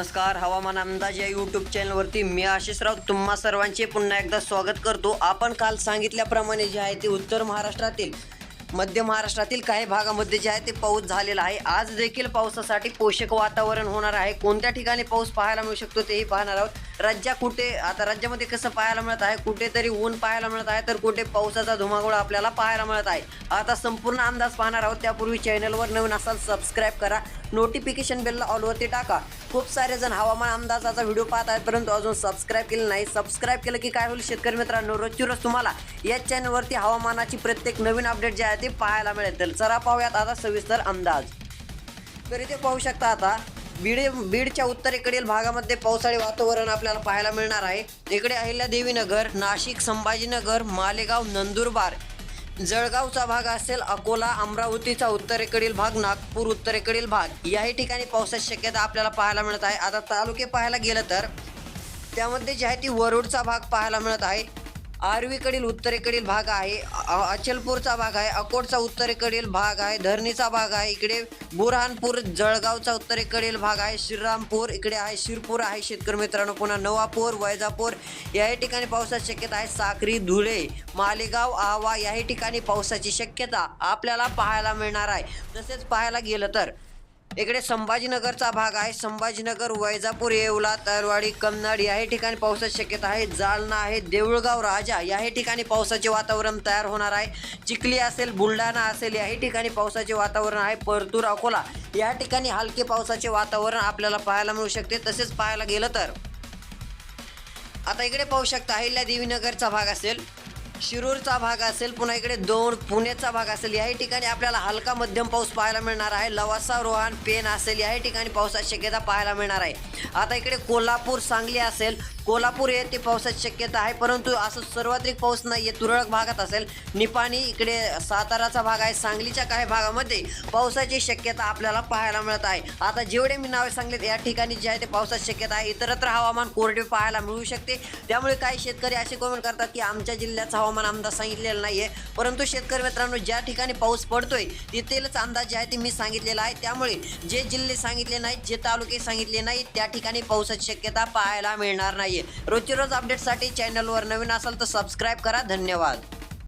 नमस्कार हवामान अंदाज या यूट्यूब चॅनलवरती मी आशिष राऊत. तुम्हा सर्वांचे पुन्हा एकदा स्वागत करतो. आपण काल सांगितल्याप्रमाणे जे आहे ते उत्तर महाराष्ट्रातील मध्य महाराष्ट्रातील काही भागामध्ये जे आहे ते पाऊस झालेला आहे. आज देखील पावसासाठी पोषक वातावरण होणार आहे. कोणत्या ठिकाणी पाऊस पाहायला मिळू शकतो तेही पाहणार आहोत. राज्या कुठे आता राज्यामध्ये कसं पाहायला मिळत आहे कुठेतरी ऊन पाहायला मिळत आहे तर कुठे पावसाचा धुमाकूळ आपल्याला पाहायला मिळत आहे. आता संपूर्ण अंदाज पाहणार आहोत त्यापूर्वी चॅनलवर नवीन असाल सबस्क्राईब करा. नोटिफिकेशन बेलला ऑलवरती टाका. खूप सारे जण हवामान अंदाजाचा व्हिडिओ पाहत आहेत परंतु अजून सबस्क्राईब केलं नाही. सबस्क्राईब केलं की काय होईल शेतकरी मित्रांनो? रोजची रोज तुम्हाला या चॅनलवरती हवामानाची प्रत्येक नवीन अपडेट जे आहे ते पाहायला मिळेल. तर चला पाहूयात आता सविस्तर अंदाज. तर इथे पाहू शकता आता बीड बीडच्या उत्तरेकडील भागामध्ये पावसाळी वातावरण आपल्याला पाहायला मिळणार आहे. इकडे अहिल्यादेवीनगर नाशिक संभाजीनगर मालेगाव नंदुरबार. जळगावचा भाग असेल अकोला अमरावतीचा उत्तरेकडील भाग नागपूर उत्तरेकडील भाग. याही ठिकाणी पावसाची शक्यता आपल्याला पाहायला मिळत आहे. आता तालुके पाहायला गेलं तर त्यामध्ये जे आहे ती वरुडचा भाग पाहायला मिळत आहे. आर्वीकडील उत्तरेकडील भाग आहे. अचलपूरचा भाग आहे अकोटचा उत्तरेकडील भाग आहे धरणीचा भाग आहे इकडे बुरहानपूर जळगावचा उत्तरेकडील भाग आहे श्रीरामपूर इकडे आहे शिरपूर आहे शेतकरी मित्रांनो. पुन्हा नवापूर वैजापूर याही ठिकाणी पावसाची शक्यता आहे. साक्री धुळे मालेगाव आवा याही ठिकाणी पावसाची शक्यता आपल्याला पाहायला मिळणार आहे. तसेच पाहायला गेलं तर इकडे संभाजीनगरचा भाग आहे. संभाजीनगर वैजापूर येवला तरवाडी कमनाड याही ठिकाणी पावसाची शक्यता आहे. जालना आहे देऊळगाव राजा याही ठिकाणी पावसाचे वातावरण तयार होणार आहे. चिखली असेल बुलढाणा असेल याही ठिकाणी पावसाचे वातावरण आहे. परतूर अकोला या ठिकाणी हलके पावसाचे वातावरण आपल्याला पाहायला मिळू शकते. तसेच पाहायला गेलं तर आता इकडे पाहू शकता अहिल्या देवीनगरचा भाग असेल. शिरूरचा भाग असेल पुन्हा इकडे दोन पुण्याचा भाग असेल याही ठिकाणी आपल्याला हलका मध्यम पाऊस पाहायला मिळणार आहे. लवासा रोहान पेन असेल याही ठिकाणी पावसाची शक्यता पाहायला मिळणार आहे. आता इकडे कोल्हापूर सांगली असेल कोल्हापूर येथे पावसाची शक्यता आहे परंतु असं सर्वाधिक पाऊस नाही आहे तुरळक भागात असेल. निपाणी इकडे साताराचा भाग आहे सांगलीच्या काही भागामध्ये पावसाची शक्यता आपल्याला पाहायला मिळत आहे. आता जेवढे मी नावे सांगलेत या ठिकाणी जे आहे ते पावसाची शक्यता आहे. इतरत्र हवामान कोरडे पाहायला मिळू शकते. त्यामुळे काही शेतकरी असे कमेंट करतात की आमच्या जिल्ह्याचं हवामान अंदाज सांगितलेला नाही आहे परंतु शेतकरी मित्रांनो ज्या ठिकाणी पाऊस पडतोय तिथेलच अंदाज जे आहे ते मी सांगितलेला आहे. त्यामुळे जे जिल्हे सांगितले नाहीत जे तालुके सांगितले नाहीत त्या ठिकाणी पावसाची शक्यता पाहायला मिळणार नाही रोजची रोज अपडेटसाठी चॅनलवर नवीन असाल तर सबस्क्राईब करा. धन्यवाद.